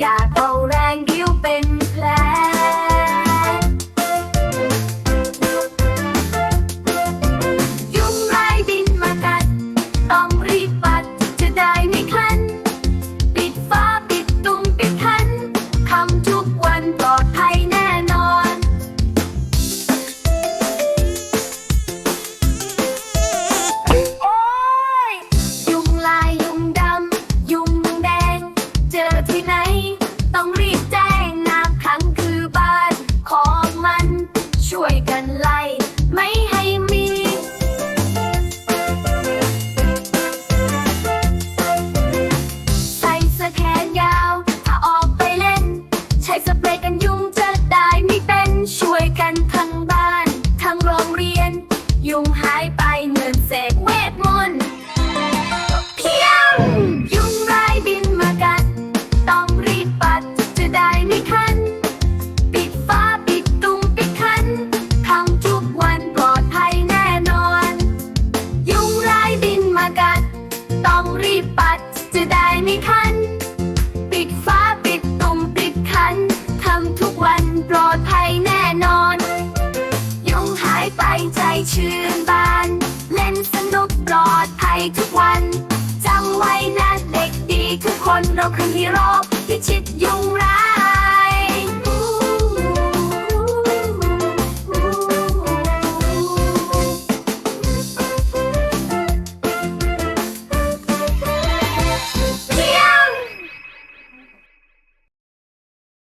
อยากเอาแรงเดียวเป็น ไม่คัน ปิดฟ้าปิดตุ่มปิดคัน ทำทุกวันปลอดภัยแน่นอน ยงหายไปใจชื่นบาน เล่นสนุกปลอดภัยทุกวัน จำไว้นะเด็กดีทุกคนเราคือฮีโร่พิชิต